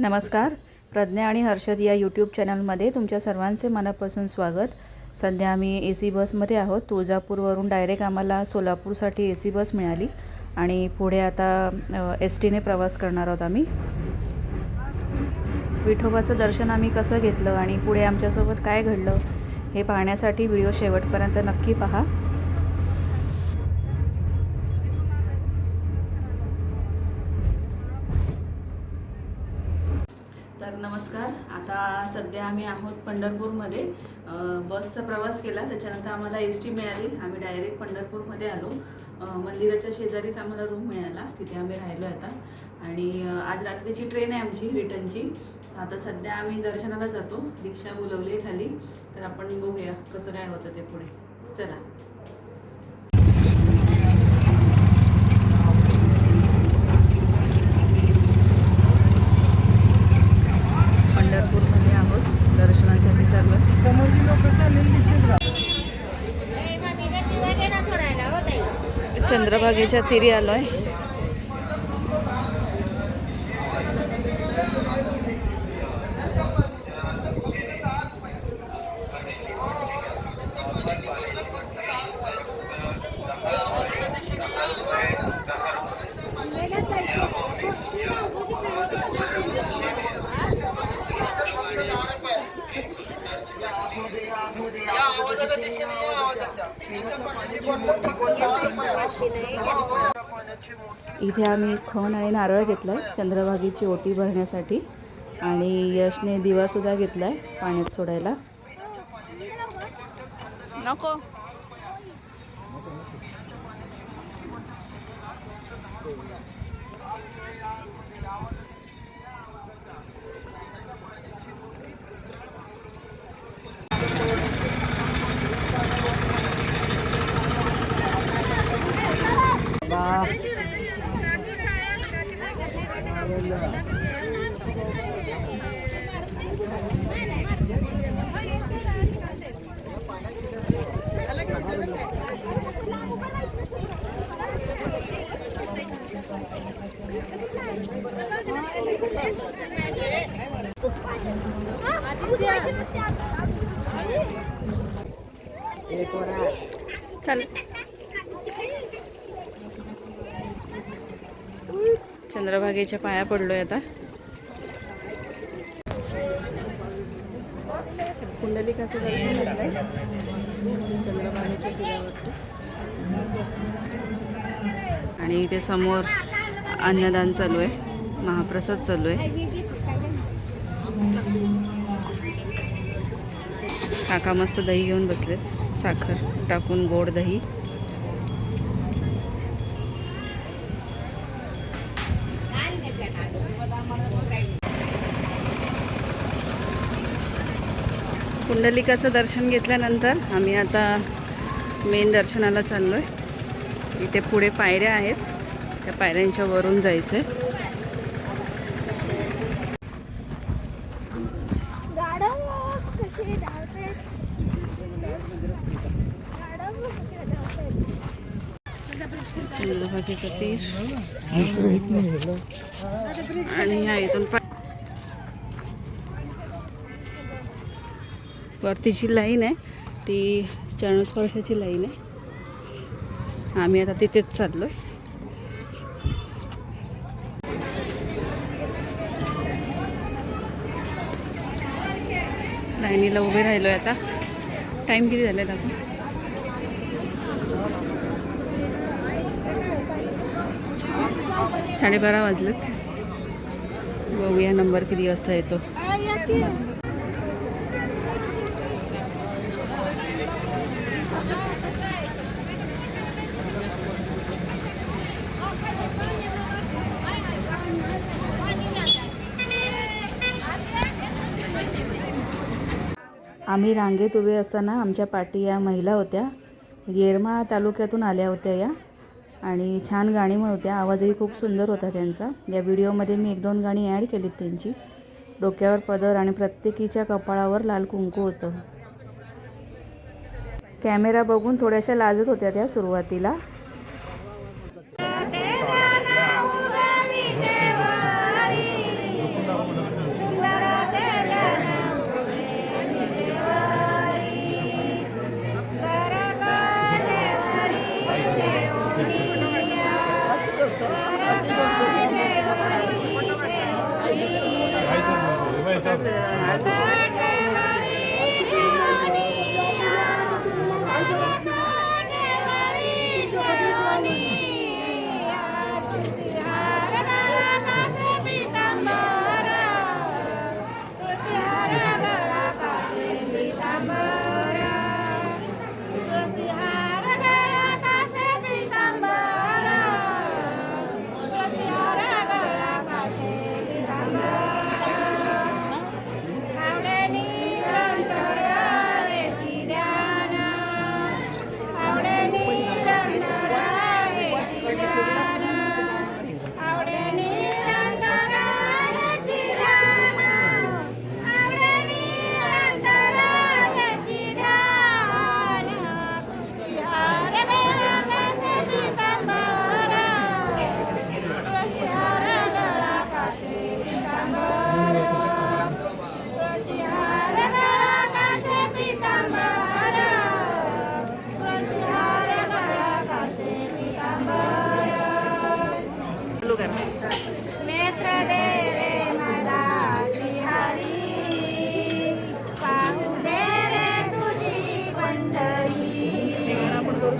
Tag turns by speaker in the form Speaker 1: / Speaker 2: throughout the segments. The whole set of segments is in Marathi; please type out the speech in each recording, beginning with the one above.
Speaker 1: नमस्कार. प्रज्ञा आणि हर्षद या यूट्यूब चॅनलमध्ये तुमच्या सर्वांचे मनापासून स्वागत. सध्या आम्ही ए सी बसमध्ये आहोत. तुळजापूरवरून डायरेक्ट आम्हाला सोलापूरसाठी ए सी बस मिळाली आणि पुढे आता एस टीने प्रवास करणार आहोत आम्ही. विठोबाचं दर्शन आम्ही कसं घेतलं आणि पुढे आमच्यासोबत काय घडलं हे पाहण्यासाठी व्हिडिओ शेवटपर्यंत नक्की पहा. नमस्कार. आता सध्या आम्ही आहोत पंढरपूरमध्ये. बसचा प्रवास केला. त्याच्यानंतर आम्हाला एस टी मिळाली. आम्ही डायरेक्ट पंढरपूरमध्ये आलो. मंदिराच्या शेजारीच आम्हाला रूम मिळाला. तिथे आम्ही राहिलो आता. आणि आज रात्रीची ट्रेन आहे आमची रिटर्नची. आता सध्या आम्ही दर्शनाला जातो. रिक्षा बोलवली आहे खाली. तर आपण बघूया कसं काय होतं ते पुढे. चला पंढरपूरमध्ये आहोत दर्शनासाठी चालू आहे
Speaker 2: समोरची लोक चाललेली दिसतील का
Speaker 1: चंद्रभागेच्या तिरी आलो आहे इथे आम्ही खण आणि नारळ घेतला आहे चंद्रभागेची ओटी भरण्यासाठी. आणि यशने दिवासुद्धा घेतला आहे पाण्यात सोडायला. नको. चल. चंद्रभागेच्या पाया पडलोय आता. कुंडलिकाचं दर्शन घेतलंय. चंद्रभागेच्या किल्ल्यावरती. आणि इथे समोर अन्नदान चालू आहे. महाप्रसाद चालू आहे. काका मस्त दही घेऊन बसलेत. साखर टाकून गोड दही. कुंडलिकाचं दर्शन घेतल्यानंतर आम्ही आता मेन दर्शनाला चाललो आहे इथे पुढे पायऱ्या आहेत. त्या पायऱ्यांच्या वरून जायचं आहे चंद्रभागेचं आणि ह्या इथून वरती वरतीची लाईन आहे ती चरणस्पर्शाची लाईन आहे. आम्ही आता तिथेच चाललो आहे लाईनीला उभे राहिलो आहे आता. टाईम किती झाले आपण साडेबारा वाजलेत. बघूया नंबर किती वाजता येतो. आम्ही रांगेत उभे असताना आमच्या पाठी या महिला होत्या. येरमाळा तालुक्यातून आल्या होत्या या. आणि छान गाणी म्हणत होत्या. आवाजही खूप सुंदर होता त्यांचा. या व्हिडिओमध्ये मी एक दोन गाणी ॲड केलीत त्यांची. डोक्यावर पदर आणि प्रत्येकीच्या कपाळावर लाल कुंकू होतं. कॅमेरा बघून थोड्याशा लाजत होत्या त्या सुरुवातीला.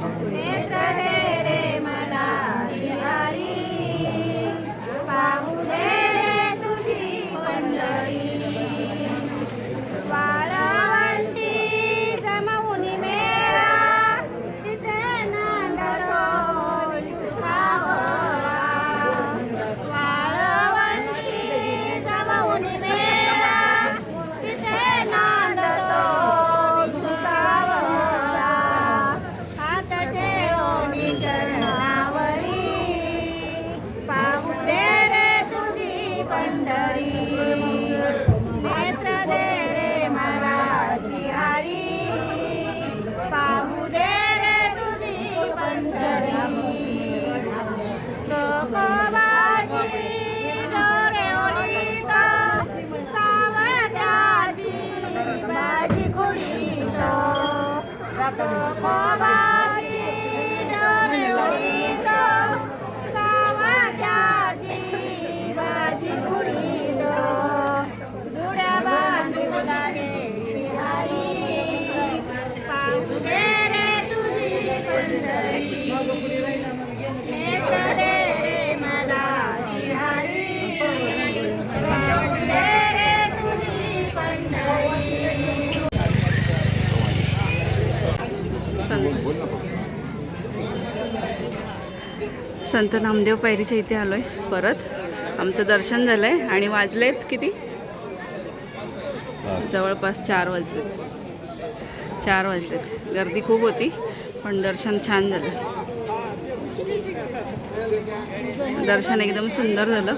Speaker 3: Thank you. 맞아.
Speaker 1: संत नामदेव पायरीच्या इथे आलो आहे परत आमचं दर्शन झालं आहे आणि वाजलेत किती? जवळपास चार वाजलेत. चार वाजलेत. गर्दी खूप होती पण दर्शन छान झालं. दर्शन एकदम सुंदर झालं.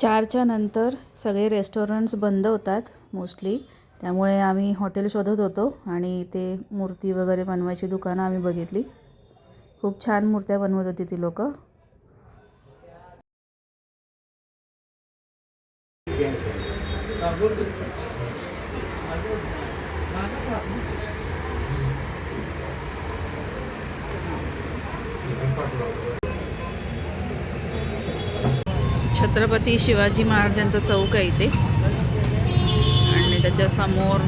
Speaker 1: चारच्या नंतर सगळे रेस्टॉरंट्स बंद होतात मोस्टली त्यामुळे आम्ही हॉटेल शोधत होतो आणि ते मूर्ती वगैरे बनवायची दुकानं आम्ही बघितली. खूप छान मूर्त्या बनवत होती ती लोक. छत्रपती शिवाजी महाराजांचं चौक आहे इथे. त्याच्यासमोर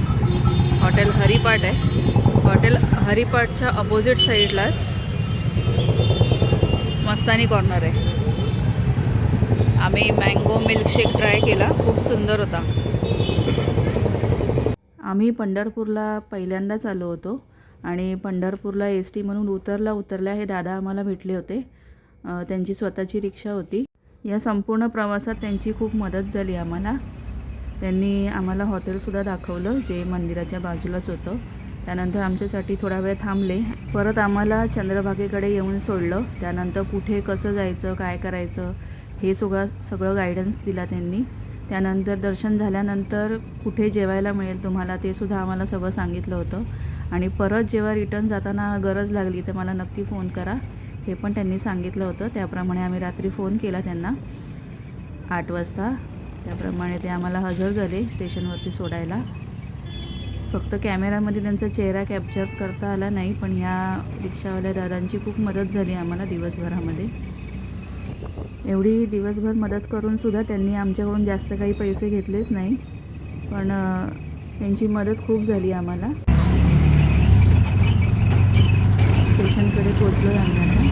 Speaker 1: हॉटेल हरिपाठ आहे. हॉटेल हरिपाठच्या अपोजिट साईडलाच मस्तानी कॉर्नर आहे. आम्ही मँगो मिल्कशेक ट्राय केला. खूप सुंदर होता. आम्ही पंढरपूरला पहिल्यांदाच आलो होतो आणि पंढरपूरला एस टी म्हणून उतरला उतरल्या हे दादा आम्हाला भेटले होते. त्यांची स्वतःची रिक्षा होती. या संपूर्ण प्रवासात त्यांची खूप मदत झाली आम्हाला. त्यांनी आम्हाला हॉटेलसुद्धा दाखवलं जे मंदिराच्या बाजूलाच होतं. त्यानंतर आमच्यासाठी थोडा वेळ थांबले. परत आम्हाला चंद्रभागेकडे येऊन सोडलं. त्यानंतर कुठे कसं जायचं काय करायचं हे सगळं सगळं गायडन्स दिला त्यांनी. त्यानंतर दर्शन झाल्यानंतर कुठे जेवायला मिळेल तुम्हाला ते सुद्धा आम्हाला सगळं सांगितलं होतं. आणि परत जेव्हा रिटर्न जाताना गरज लागली तर मला नक्की फोन करा. हे पण त्यांनी सांगितलं होतं. त्याप्रमाणे आम्ही रात्री फोन केला त्यांना. आठ वाजता. त्याप्रमाणे ते आम्हाला हजर झाले स्टेशनवरती सोडायला. फक्त कॅमेरामध्ये त्यांचा चेहरा कॅप्चर करता आला नाही पण ह्या रिक्षावाल्या दादांची खूप मदत झाली आम्हाला दिवसभरामध्ये. एवढी दिवसभर मदत करूनसुद्धा त्यांनी आमच्याकडून जास्त काही पैसे घेतलेच नाही पण त्यांची मदत खूप झाली आम्हाला. स्टेशनकडे पोचलो आहे आम्ही आता.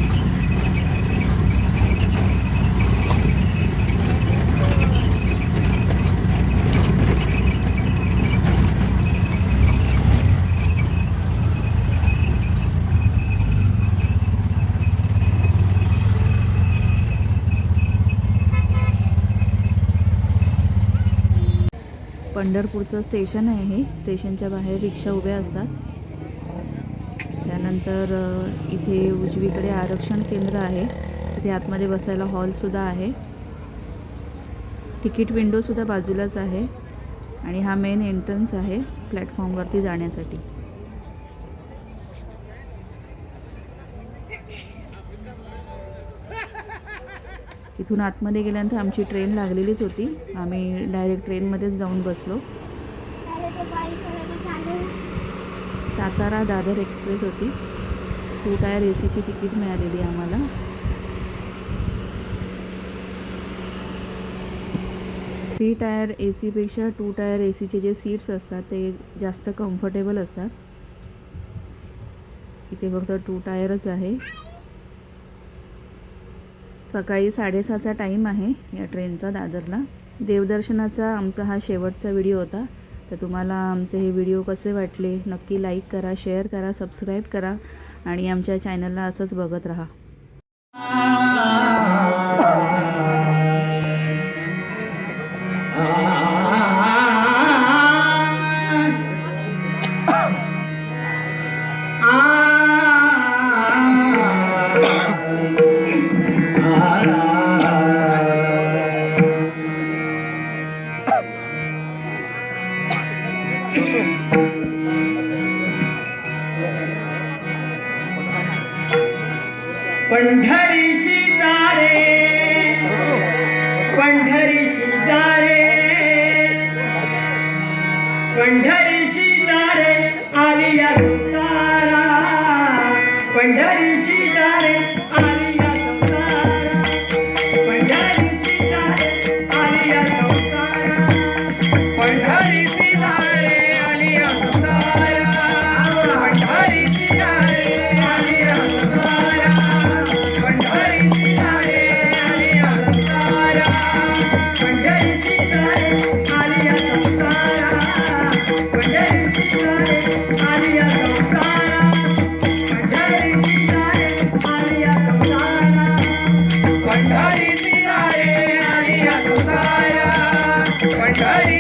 Speaker 1: पंढरपूरचं स्टेशन आहे हे. स्टेशनच्या बाहेर रिक्षा उभ्या असतात. त्यानंतर इथे उजवीकडे आरक्षण केंद्र आहे. तिथे आतमध्ये बसायला हॉलसुद्धा आहे. तिकीट विंडोसुद्धा बाजूलाच आहे. आणि हा मेन एंट्रन्स आहे प्लॅटफॉर्मवरती जाण्यासाठी. इथून आतमध्ये गेल्यानंतर आमची ट्रेन लागलेलीच होती. आम्ही डायरेक्ट ट्रेनमध्येच जाऊन बसलो. सातारा दादर एक्सप्रेस होती. टू टायर ए सीची तिकीट मिळालेली आम्हाला. थ्री टायर ए सीपेक्षा टू टायर ए सीचे जे सीट्स असतात ते जास्त कम्फर्टेबल असतात. इथे फक्त टू टायरच आहे. सकाळी साडेसहाचा टाईम आहे या ट्रेनचा दादरला. देवदर्शनाचा आमचा हा शेवटचा व्हिडिओ होता. तर तुम्हाला आमचे हे व्हिडिओ कसे वाटले नक्की लाईक करा शेअर करा सबस्क्राईब करा आणि आमच्या चॅनलला असंच बघत राहा.
Speaker 2: पंढरीशी जारे पंढरी ಕಾಯಿ